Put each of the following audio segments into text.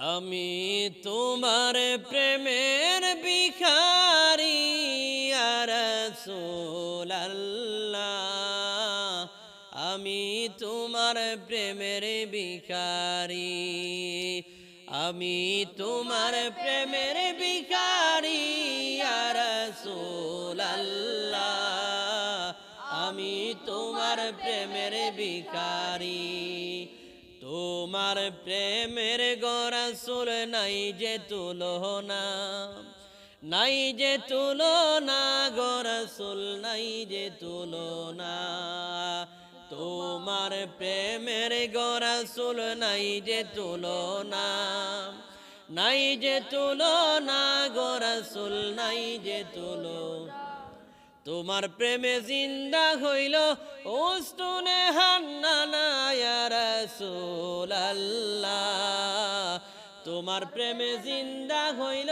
আমি তোমার প্রেমের ভিখারি রাসূলুল্লাহ। আমি তোমার প্রেমের ভিখারি, আমি তোমার প্রেমের ভিখারি রাসূলুল্লাহ। আমি তোমার প্রেমের ভিখারি। তোমার প্রেমের গরাসুল নাই যে তুলনা। নাই যে তুলনা গরাসুল নাই যে তুলনা। তোমার প্রেমের গরাসুল নাই যে তুলনা। নাই যে তুলনা গরাসুল নাই যে তুলনা। তোমার প্রেমে জিন্দা হইল ওস্তুনে হান্নানা তোমার প্রেমে জিন্দা হইল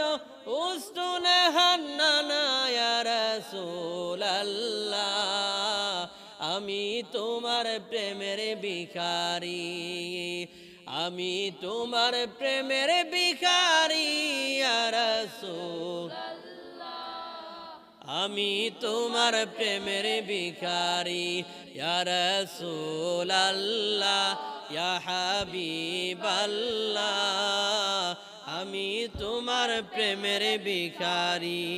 ওস্তুনে হান্নানা আমি তোমার প্রেমের ভিখারি, আমি তোমার প্রেমের ভিখারি, ইয়া আমি তোমার প্রেমের ভিখারি, ইয়া রাসূলুল্লাহ ইয়া হাবিবাল্লাহ আমি তোমার প্রেমের ভিখারি।